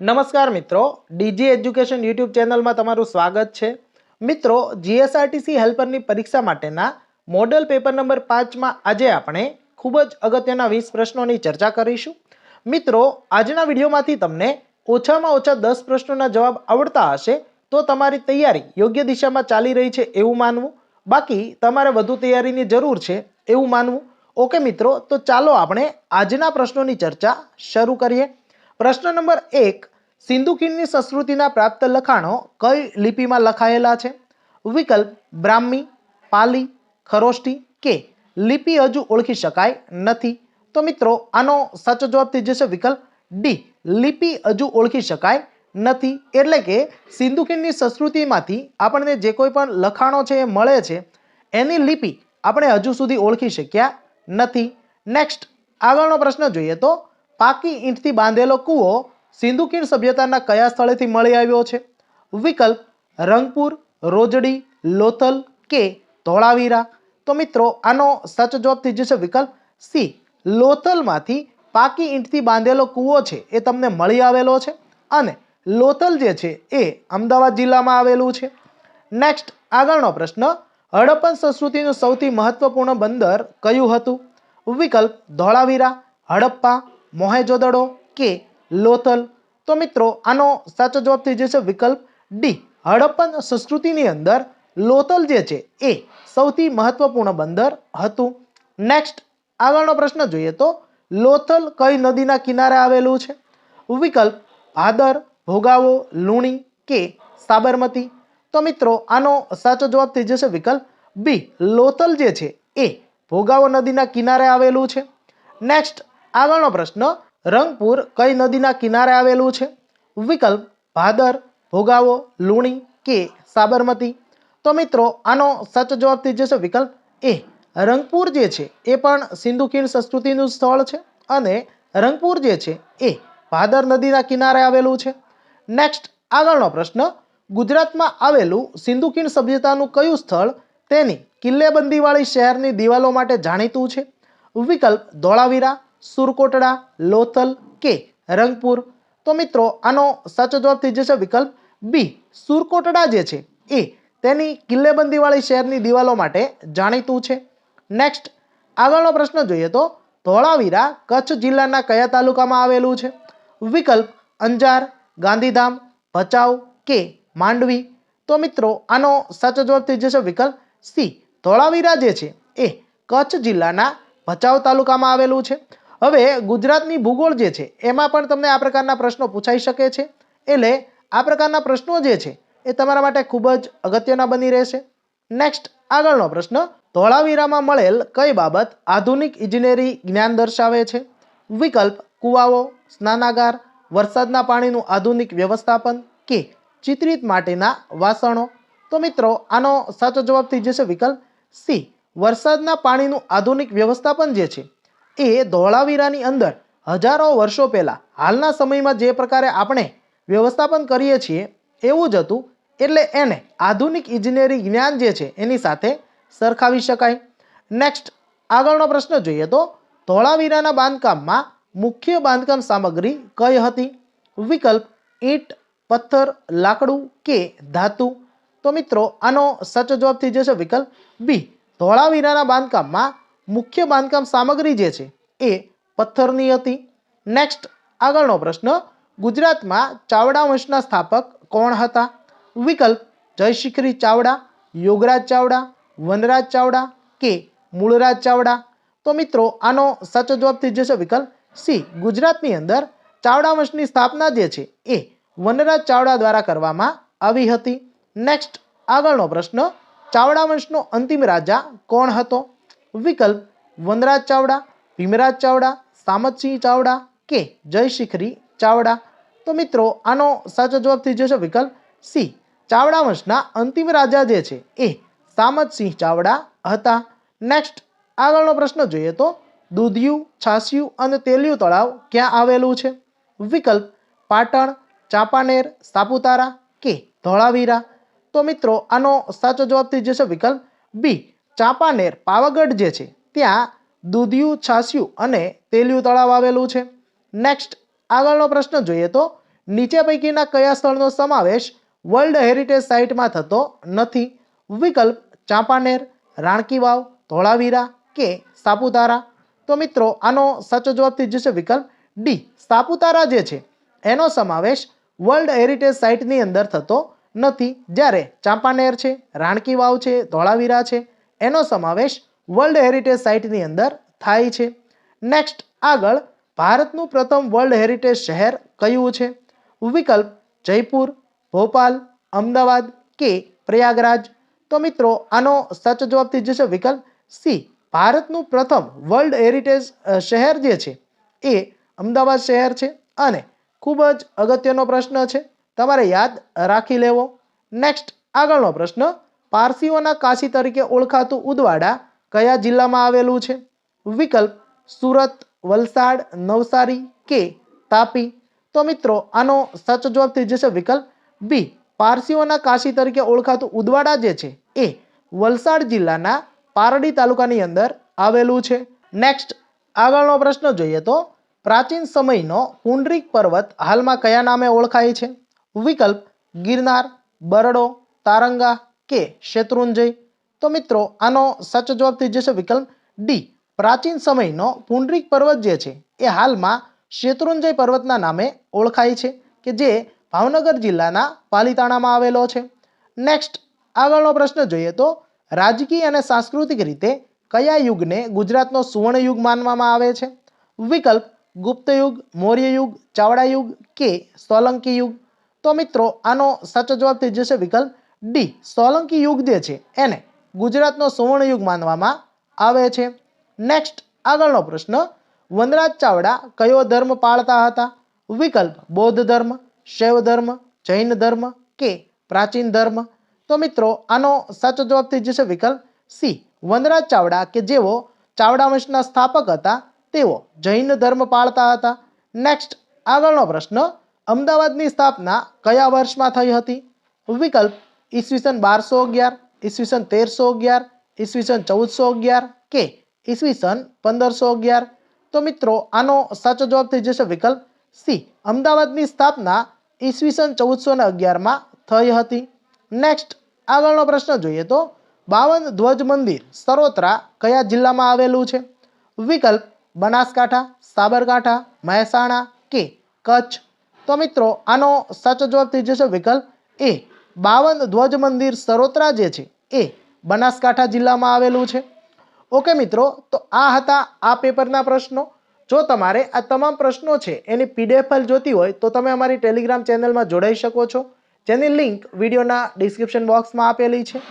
નમસ્કાર મિત્રો DG education YouTube ચેનલમાં તમારું સ્વાગત છે. મિત્રો જીએસઆરટીસી હેલ્પરની પરીક્ષા માટેના મોડલ પેપર નંબર પાંચમાં આજે આપણે ખૂબ જ અગત્યના વીસ પ્રશ્નોની ચર્ચા કરીશું. મિત્રો, આજના વિડીયોમાંથી તમને ઓછામાં ઓછા દસ પ્રશ્નોના જવાબ આવડતા હશે તો તમારી તૈયારી યોગ્ય દિશામાં ચાલી રહી છે એવું માનવું. બાકી, તમારે વધુ તૈયારીની જરૂર છે એવું માનવું. ઓકે મિત્રો, તો ચાલો આપણે આજના પ્રશ્નોની ચર્ચા શરૂ કરીએ. પ્રશ્ન નંબર એક, સિંધુ ખીણની સંસ્કૃતિના પ્રાપ્ત લખાણો કઈ લિપિમાં લખાયેલા છે? વિકલ્પ, બ્રાહ્મી, પાલી ખરોષ્ટી કે લિપિ હજુ ઓળખી શકાય નથી. તો મિત્રો, આનો સાચો જવાબ થઈ જશે વિકલ્પ? ડી, લિપિ હજુ ઓળખી શકાય નથી. એટલે કે સિંધુ ખીણની સંસ્કૃતિમાંથી આપણને જે કોઈ પણ લખાણો છે એ મળે છે, એની લિપિ આપણે હજુ સુધી ઓળખી શક્યા નથી. નેક્સ્ટ આગળનો પ્રશ્ન જોઈએ તો પાકી ઈંટથી બાંધેલો કૂવો સિંધુકીણ સભ્યતાના કયા સ્થળેથી મળી આવ્યો છે? વિકલ્પ, રંગપુર, રોજડી, લોથલ કે ધોળાવીરા? તો મિત્રો, આનો સાચો જવાબ થઈ જશે વિકલ્પ સી. લોથલમાંથી પાકી ઈંટથી બાંધેલો કૂવો છે, એ તમને મળી આવેલો છે. અને લોથલ જે છે, એ અમદાવાદ જિલ્લામાં આવેલું છે. નેક્સ્ટ, આગળનો પ્રશ્ન, હડપ્પન સંસ્કૃતિનું સૌથી મહત્વપૂર્ણ બંદર કયું હતું? વિકલ્પ, ધોળાવીરા, હડપ્પા મોહેજોદડો કે લોથલ? તો મિત્રો, આનો સાચો જવાબ થઈ જશે વિકલ્પ ડી. હડપ્પન સંસ્કૃતિની અંદર લોથલ જે છે એ સૌથી મહત્વપૂર્ણ બંદર હતું. નેક્સ્ટ આગળનો પ્રશ્ન જોઈએ તો લોથલ કઈ નદીના કિનારે આવેલું છે? વિકલ્પ ભાદર, ભોગાવો, લુણી કે સાબરમતી? તો મિત્રો, આનો સાચો જવાબ થઈ જશે વિકલ્પ બી. લોથલ જે છે એ ભોગાવો નદીના કિનારે આવેલું છે. નેક્સ્ટ આગળનો પ્રશ્ન, રંગપુર કઈ નદીના કિનારે આવેલું છે? વિકલ્પ, ભાદર, ભોગાવો, લુણી કે સાબરમતી? તો મિત્રો, આનો સાચો જવાબ થઈ જશે વિકલ્પ એ. રંગપુર જે છે, એ પણ સિંધુ ખીણ સંસ્કૃતિનું સ્થળ છે અને રંગપુર જે છે, એ ભાદર નદીના કિનારે આવેલું છે. નેક્સ્ટ આગળનો પ્રશ્ન, ગુજરાતમાં આવેલું સિંધુ ખીણ સભ્યતાનું કયું સ્થળ તેની કિલ્લેબંદીવાળી શહેરની દિવાલો માટે જાણીતું છે? વિકલ્પ, ધોળાવીરા સુરકોટડા, લોથલ કે રંગપુર? તો મિત્રો, આનો સાચો જવાબ થઈ જશે વિકલ્પ બી, સુરકોટડા જે છે, એ તેની કિલ્લેબંધીવાળી શહેરની દિવાલો માટે જાણીતું છે. નેક્સ્ટ આગળનો પ્રશ્ન જોઈએ તો, ધોળાવીરા કચ્છ જિલ્લાના કયા તાલુકામાં આવેલું છે? વિકલ્પ, અંજાર, ગાંધીધામ, ભચાઉ કે માંડવી? તો મિત્રો, આનો સાચો જવાબ થઈ જશે વિકલ્પ સી, ધોળાવીરા જે છે, એ કચ્છ જિલ્લાના ભચાઉ તાલુકામાં આવેલું છે. હવે ગુજરાતની ભૂગોળ જે છે, એમાં પણ તમને આ પ્રકારના પ્રશ્નો પૂછાઈ શકે છે. એટલે આ પ્રકારના પ્રશ્નો જે છે, એ તમારા માટે ખૂબ જ અગત્યના બની રહેશે. નેક્સ્ટ આગળનો પ્રશ્ન, ધોળાવીરામાં મળેલ કઈ બાબત આધુનિક ઇજનેરી જ્ઞાન દર્શાવે છે? વિકલ્પ, કુવાઓ, સ્નાનાગાર, વરસાદના પાણીનું આધુનિક વ્યવસ્થાપન કે ચિત્રિત માટેના વાસણો? તો મિત્રો, આનો સાચો જવાબ થઈ જશે વિકલ્પ સી, વરસાદના પાણીનું આધુનિક વ્યવસ્થાપન જે છે એ ધોળાવીરાની અંદર હજારો વર્ષો પહેલાં હાલના સમયમાં જે પ્રકારે આપણે વ્યવસ્થાપન કરીએ છીએ એવું જ હતું. એટલે એને આધુનિક ઇજનેરી જ્ઞાન જે છે એની સાથે સરખાવી શકાય. નેક્સ્ટ આગળનો પ્રશ્ન જોઈએ તો ધોળાવીરાના બાંધકામમાં મુખ્ય બાંધકામ સામગ્રી કઈ હતી? વિકલ્પ ઈંટ, પથ્થર, લાકડું કે ધાતુ? તો મિત્રો, આનો સાચો જવાબ થઈ જશે વિકલ્પ બી. ધોળાવીરાના બાંધકામમાં મુખ્ય બાંધકામ સામગ્રી જે છે એ પથ્થરની હતી. નેક્સ્ટ આગળનો પ્રશ્ન, ગુજરાતમાં ચાવડા વંશના સ્થાપક કોણ હતા? વિકલ્પ, જયશિખરી ચાવડા, યોગરાજ ચાવડા, વનરાજ ચાવડા કે મૂળરાજ ચાવડા? તો મિત્રો, આનો સાચો જવાબ થઈ જશે વિકલ્પ સી ગુજરાતની અંદર ચાવડા વંશની સ્થાપના જે છે એ વનરાજ ચાવડા દ્વારા કરવામાં આવી હતી. નેક્સ્ટ આગળનો પ્રશ્ન, ચાવડા વંશનો અંતિમ રાજા કોણ હતો? વિકલ્પ વનરાજ ચાવડા, ભીમરાજ ચાવડા, સામતસિંહ ચાવડા કે જયશિખરી ચાવડા. તો મિત્રો, આનો સાચો જવાબ થઈ જશે વિકલ્પ સી. ચાવડા વંશના અંતિમ રાજા જે છે એ સામતસિંહ ચાવડા હતા. નેક્સ્ટ આગળનો પ્રશ્ન જોઈએ તો દૂધિયું, છાસિયું અને તેલિયું તળાવ ક્યાં આવેલું છે? વિકલ્પ પાટણ, ચાંપાનેર, સાપુતારા કે ધોળાવીરા. તો મિત્રો, આનો સાચો જવાબ થઈ જશે વિકલ્પ બી. ચાંપાનેર પાવાગઢ જે છે, ત્યાં દૂધિયું, છાસિયું અને તેલિયું તળાવ આવેલું છે. નેક્સ્ટ આગળનો પ્રશ્ન જોઈએ તો, નીચે પૈકીના કયા સ્થળનો સમાવેશ વર્લ્ડ હેરિટેજ સાઇટમાં થતો નથી? વિકલ્પ ચાંપાનેર રાણકી વાવ ધોળાવીરા કે સાપુતારા? તો મિત્રો, આનો સાચો જવાબ થઈ જશે વિકલ્પ ડી સાપુતારા જે છે, એનો સમાવેશ વર્લ્ડ હેરિટેજ સાઇટની અંદર થતો નથી. જ્યારે ચાંપાનેર છે રાણકી વાવ છે, ધોળાવીરા છે એનો સમાવેશ વર્લ્ડ હેરિટેજ સાઇટની અંદર થાય છે. નેક્સ્ટ આગળ ભારતનું પ્રથમ વર્લ્ડ હેરિટેજ શહેર કયું છે? વિકલ્પ, જયપુર, ભોપાલ, અમદાવાદ કે પ્રયાગરાજ? તો મિત્રો, આનો સાચો જવાબ થઈ જશે વિકલ્પ સી, ભારતનું પ્રથમ વર્લ્ડ હેરિટેજ શહેર જે છે, એ અમદાવાદ શહેર છે. અને ખૂબ જ અગત્યનો પ્રશ્ન છે, તમારે યાદ રાખી લેવો. નેક્સ્ટ આગળનો પ્રશ્ન પારસીઓના કાશી તરીકે ઓળખાતું ઉદવાડા કયા જિલ્લામાં આવેલું છે? વિકલ્પ સુરત, વલસાડ, નવસારી કે તાપી? તો મિત્રો, આનો સાચો જવાબ થઈ જશે વિકલ્પ બી પારસીઓના કાશી તરીકે ઓળખાતું ઉદવાડા જે છે એ વલસાડ જિલ્લાના પારડી તાલુકાની અંદર આવેલું છે. નેક્સ્ટ આગળનો પ્રશ્ન જોઈએ તો પ્રાચીન સમયનો પુંડરીક પર્વત હાલમાં કયા નામે ઓળખાય છે? વિકલ્પ ગિરનાર, બરડો, તારંગા કે શેત્રુંજય? તો મિત્રો, આનો સાચો જવાબ થઈ જશે વિકલ્પ ડી પ્રાચીન સમયનો પુંડરીક પર્વત જે છે, એ હાલમાં શેત્રુંજય પર્વતના નામે ઓળખાય છે, કે જે ભાવનગર જિલ્લાના પાલીતાણામાં આવેલો છે. નેક્સ્ટ આગળનો પ્રશ્ન જોઈએ તો, રાજકીય અને સાંસ્કૃતિક રીતે કયા યુગને ગુજરાતનો સુવર્ણ યુગ માનવામાં આવે છે? વિકલ્પ, ગુપ્ત યુગ, મૌર્ય યુગ, ચાવડા યુગ કે સોલંકી યુગ? તો મિત્રો, આનો સાચો જવાબ થઈ જશે વિકલ્પ ડી, સોલંકી યુગ જે છે, એને ગુજરાતનો સુવર્ણ યુગ માનવામાં આવે છે. નેક્સ્ટ આગળનો પ્રશ્ન, વનરાજ ચાવડા કયો ધર્મ પાળતા હતા? વિકલ્પ, બૌદ્ધ ધર્મ, શૈવ ધર્મ, જૈન ધર્મ કે પ્રાચીન ધર્મ? તો મિત્રો, આનો સાચો જવાબ થઈ જશે વિકલ્પ સી, વનરાજ ચાવડા કે જેઓ ચાવડા વંશના સ્થાપક હતા, તેઓ જૈન ધર્મ પાળતા હતા. નેક્સ્ટ આગળનો પ્રશ્ન, અમદાવાદની સ્થાપના કયા વર્ષમાં થઈ હતી? વિકલ્પ ઈસવીસન બારસો અગિયાર, ઈસવીસન તેરસો અગિયાર, ઈસવીસન ચૌદસો અગિયાર કે ઈસવીસન પંદરસો અગિયાર? તો મિત્રો, આનો સાચો જવાબ થઈ જશે વિકલ્પ સી. અમદાવાદની સ્થાપના ઈસવીસન ચૌદસો ને અગિયારમાં થઈ હતી. નેક્સ્ટ આગળનો પ્રશ્ન જોઈએ તો, બાવન ધ્વજ મંદિર સરોત્રા કયા જિલ્લામાં આવેલું છે? વિકલ્પ બનાસકાંઠા, સાબરકાંઠા, મહેસાણા કે કચ્છ? તો મિત્રો, આનો સાચો જવાબ થઈ જશે વિકલ્પ એ. બાવન ધ્વજ મંદિર સરોત્રા જે છે એ બનાસકાંઠા જિલ્લામાં આવેલું છે. ઓકે મિત્રો, તો આ હતા આ પેપરના પ્રશ્નો. જો તમારે આ તમામ પ્રશ્નો છે એની પીડીએફ ફાઇલ જોતી હોય તો તમે અમારી ટેલિગ્રામ ચેનલમાં જોડાઈ શકો છો. જેની લિંક વિડીયોના ડિસ્ક્રિપ્શન બોક્સમાં આપેલી છે.